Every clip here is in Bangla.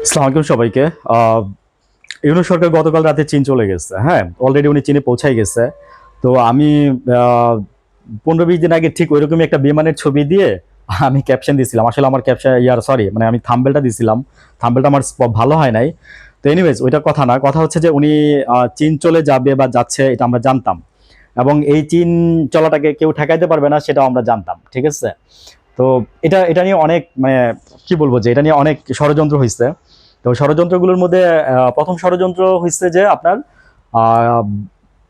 আলাইকুম সবাইকে। আহ, ইউনুস সরকার গতকাল রাতে চীন চলে গেছে হ্যাঁ? অলরেডি উনি চীনে পৌঁছাই গেছে। তো আমি পনেরো বিশ দিন আগে ঠিক ওইরকমই একটা বিমানের ছবি দিয়ে আমি ক্যাপশন দিয়েছিলাম। আসলে আমার ক্যাপশন ইয়ার সরি মানে আমি থাম্বেলটা দিয়েছিলাম। থাম্বেলটা আমার ভালো হয় নাই। তো এনিওয়েজ ওইটা কথা না। কথা হচ্ছে যে উনি চীন চলে যাবে বা যাচ্ছে এটা আমরা জানতাম। এবং এই চীন চলাটাকে কেউ ঠেকাইতে পারবে না সেটাও আমরা জানতাম ঠিক আছে? তো এটা এটা নিয়ে অনেক মানে কি বলব যে, এটা নিয়ে অনেক ষড়যন্ত্র হয়েছে তো ষড়যন্ত্রগুলোর মধ্যে প্রথম ষড়যন্ত্র হচ্ছে যে আপনার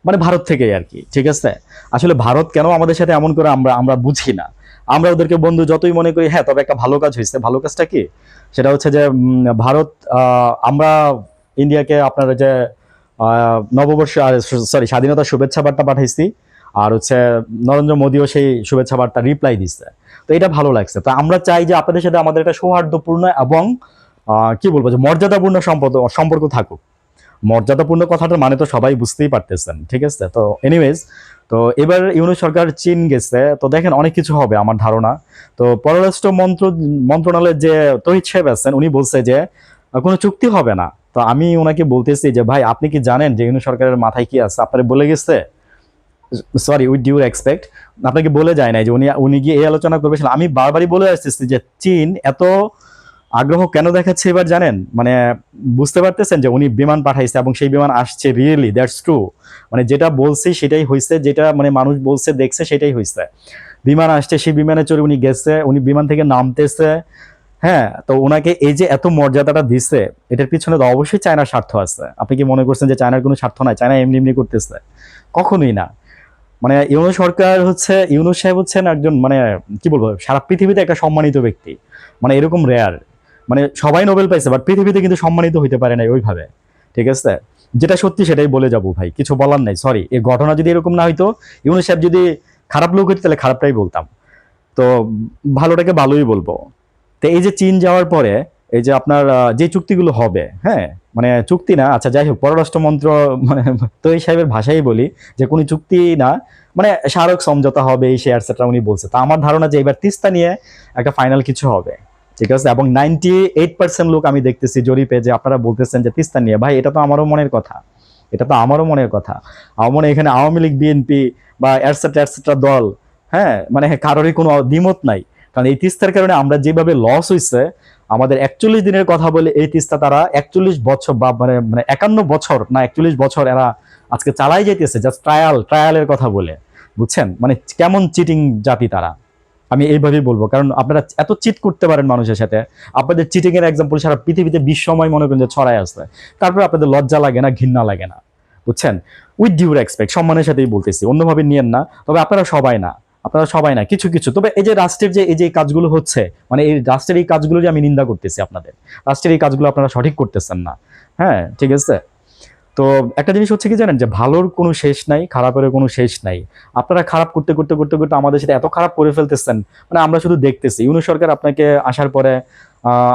মানে ভারত থেকে আর কি, ঠিক আছে? আসলে ভারত কেন আমাদের সাথে এমন করে আমরা আমরা বুঝি না? আমরা ওদেরকে বন্ধু যতই মনে করি হ্যাঁ তবে একটা ভালো কাজ হয়েছে ভালো কাজটা কি? সেটা হচ্ছে যে ভারত আমরা ইন্ডিয়াকে আপনার যে নববর্ষ সরি, স্বাধীনতার শুভেচ্ছা বার্তা পাঠাইছি আর হচ্ছে নরেন্দ্র মোদীও সেই শুভেচ্ছা বার্তা রিপ্লাই দিচ্ছে তো এটা ভালো লাগছে। তো আমরা চাই যে আপনাদের সাথে আমাদের একটা সৌহার্দ্যপূর্ণ এবং কি বলব যে মর্যাদাপূর্ণ সম্পর্ক সম্পর্ক থাকুক। মর্যাদাপূর্ণ কথাটার মানে তো সবাই বুঝতেই পারতেছেন, ঠিক আছে? তো এনিওয়েজ তো এবার ইউনুস সরকার চীন গেছে। তো দেখেন অনেক কিছু হবে আমার ধারণা। তো পররাষ্ট্র মন্ত্র, মন্ত্রণালয়ের যে তহিদ সাহেব আছেন, উনি বলছে যে কোনো চুক্তি হবে না। তো আমি ওনাকে বলতেছি যে, ভাই, আপনি কি জানেন যে ইউনুস সরকারের মাথায় কি আছে? আপনার বলে গেছে? সরি উইথ ডিউ রেসপেক্ট আপনাকে বলে যায় নাই যে উনি উনি গিয়ে এই আলোচনা করবে। আমি বারবারই বলে আসতেছি যে, চীন এত আগ্রহ কেন দেখাচ্ছে এবার জানেন? মানে বুঝতে পারতেছেন যে উনি বিমান পাঠাইছে এবং সেই বিমান আসছে রিয়েলি দ্যাটস ট্রু মানে যেটা বলছি সেটাই হয়েছে যেটা মানে মানুষ বলছে, দেখছে, সেটাই হয়েছে বিমান আসছে, সেই বিমানে চড়ে উনি গেছে, উনি বিমান থেকে নামতেছে। হ্যাঁ তো ওনাকে এই যে এত মর্যাদাটা দিচ্ছে এটার পিছনে তো অবশ্যই চায়নার স্বার্থ আছে। আপনি কি মনে করছেন যে চায়নার কোনো স্বার্থ নাই? চায়না এমনি এমনি করতেছে। কখনোই না। মানে ইউনো সরকার হচ্ছে, ইউনুস সাহেব হচ্ছেন একজন মানে কি বলব, সারা পৃথিবীতে একটা সম্মানিত ব্যক্তি। মানে এরকম রেয়ার মানে সবাই নোবেল পাইছে বাট পৃথিবীতে কিন্তু সম্মানিত হইতে পারে নাই ওইভাবে। ঠিক আছে? যেটা সত্যি সেটাই বলে যাব ভাই, কিছু বলার নাই সরি এই ঘটনা যদি এরকম না হইতো, ইউনুস সাহেব যদি খারাপ লোক হইতো, তাহলে খারাপটাই বলতাম। তো ভালোটাকে ভালোই বলব। তো এই যে চীন যাওয়ার পরে এই যে আপনার যে চুক্তিগুলো হবে হ্যাঁ? মানে চুক্তি না আচ্ছা যাই হোক, পররাষ্ট্র মন্ত্র মানে তো এই সাহেবের ভাষাই বলি, যে কোনো চুক্তি না মানে স্মারক সমঝোতা হবে এই শেয়ার সেটা উনি বলছে। তো আমার ধারণা যে এবার তিস্তা নিয়ে একটা ফাইনাল কিছু হবে। ঠিক আছে? এবং নাইনটি এইট পার্সেন্ট লোক আমি দেখতেছি জরিপে যে আপনারা বলতেছেন যে তিস্তা নিয়ে। ভাই, এটা তো আমারও মনের কথা। এটা তো আমারও মনের কথা। আমার মনে এখানে আওয়ামী লীগ বিএনপি বা অ্যাটসেট্রা এটসেট্রা দল হ্যাঁ? মানে কারোরই কোনো দ্বিমত নাই। কারণ এই তিস্তার কারণে আমরা যেভাবে লস হয়েছে আমাদের একচল্লিশ দিনের কথা বলে এই তিস্তা তারা একচল্লিশ বছর বা মানে মানে একান্ন বছর, না একচল্লিশ বছর এরা আজকে চালাই যাইতেছে জাস্ট ট্রায়াল ট্রায়ালের কথা বলে, বুঝছেন? মানে কেমন চিটিং জাতি তারা? আমি এইভাবেই বলব, কারণ আপনারা এত চিট করতে পারেন মানুষের সাথে। আপনাদের চিটিং এর এক্সাম্পল সারা পৃথিবীতে বিশ্বময় মনে করেন যে ছড়াই আসছে। তারপরে আপনাদের লজ্জা লাগে না, ঘৃণা লাগে না, বুঝছেন? উইথ ডিউ রেসপেক্ট সম্মানের সাথেই বলতেছি, অন্যভাবে নিয়েন না, তবে আপনারা সবাই না। আপনারা সবাই না, কিছু কিছু। তবে এই যে রাষ্ট্রের যে এই যে কাজগুলো হচ্ছে মানে এই রাষ্ট্রের এই কাজগুলো যে আমি নিন্দা করতেছি আপনাদের, রাষ্ট্রের এই কাজগুলো আপনারা সঠিক করতেছেন না। হ্যাঁ ঠিক আছে? তো একটা জিনিস হচ্ছে কি জানেন, যে ভালোর কোনো শেষ নাই খারাপের কোনো শেষ নাই। আপনারা খারাপ করতে করতে করতে করতে আমাদের সাথে এত খারাপ করে ফেলতেছেন মানে আমরা শুধু দেখতেছি। ইউনু সরকার আপনাকে আসার পরে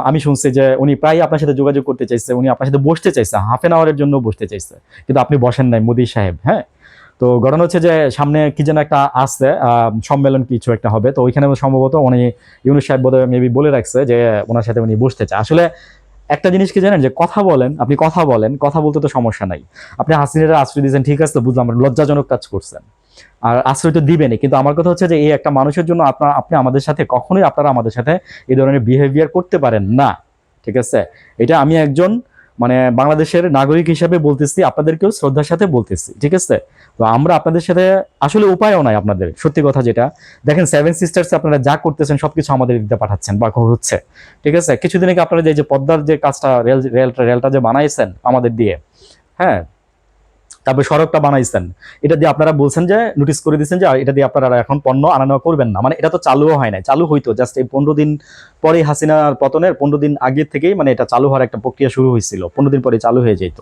আমি শুনছি যে উনি প্রায় আপনার সাথে যোগাযোগ করতে চাইছে, উনি আপনার সাথে বসতে চাইছে হাফ এন আওয়ারের জন্য বসতে চাইছে। কিন্তু আপনি বসেন নাই, মোদি সাহেব হ্যাঁ? তো ঘটনা হচ্ছে যে সামনে কি যেন একটা আসছে সম্মেলন কিছু একটা হবে। তো ওইখানে সম্ভবত উনি ইউনুস সাহেব বোধহয় মেবি বলে রাখছে যে ওনার সাথে উনি বসতে চায়। আসলে একটা জিনিস কি জানেন যে কথা বলেন, আপনি কথা বলেন, কথা বলতে তো সমস্যা নাই। আপনি হাসিনের আশ্রয় দিয়েছেন, ঠিক আছে, তো বুঝলাম লজ্জাজনক কাজ করছেন। আর আশ্রয় তো দিবেনই, কিন্তু আমার কথা হচ্ছে যে এই একটা মানুষের জন্য আপনার, আপনি আমাদের সাথে কখনোই আপনারা আমাদের সাথে এই ধরনের বিহেভিয়ার করতে পারেন না, ঠিক আছে? এটা আমি একজন মানে বাংলাদেশের নাগরিক হিসাবে বলতেছি, আপনাদেরকেও শ্রদ্ধার সাথে বলতেছি, ঠিক আছে? তো আমরা আপনাদের সাথে আসলে উপায়ও নাই আপনাদের, সত্যি কথা যেটা। দেখেন সেভেন সিস্টার্স আপনারা যা করতেছেন, সবকিছু আমাদের দিতে পাঠাচ্ছেন বা হচ্ছে ঠিক আছে? কিছুদিন আগে আপনারা যে পদ্মার যে কাজটা, রেল, রেলটা রেলটা যে বানাইছেন আমাদের দিয়ে হ্যাঁ? তারপরে সড়কটা বানাইছেন। এটা দিয়ে আপনারা বলছেন যে নোটিস করে দিচ্ছেন যে, এটা দিয়ে আপনারা এখন পণ্য আনা নেওয়া করবেন না। মানে এটা তো চালুও হয় নাই। চালু হইতো জাস্ট এই পনেরো দিন পরে হাসিনার পতনের পনেরো দিন আগে থেকেই মানে এটা চালু হওয়ার একটা প্রক্রিয়া শুরু হয়েছিল। পনেরো দিন পরে চালু হয়ে যেত।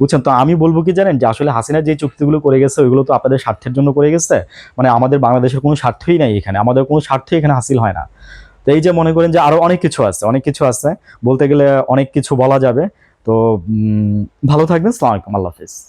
বুঝছেন? তো আমি বলব কি জানেন? যে, আসলে হাসিনা যে চুক্তিগুলো করে গেছে, ওইগুলো তো আপনাদের স্বার্থের জন্য করে গেছে। মানে আমাদের বাংলাদেশের কোনো স্বার্থই নাই এখানে। আমাদের কোনো স্বার্থই এখানে হাসিল হয় না। তো এই যে মনে করেন যে, আরও অনেক কিছু আছে, অনেক কিছু আছে। বলতে গেলে অনেক কিছু বলা যাবে। তো ভালো থাকবেন। সালাম আলাইকুম আল্লাহ হাফিজ।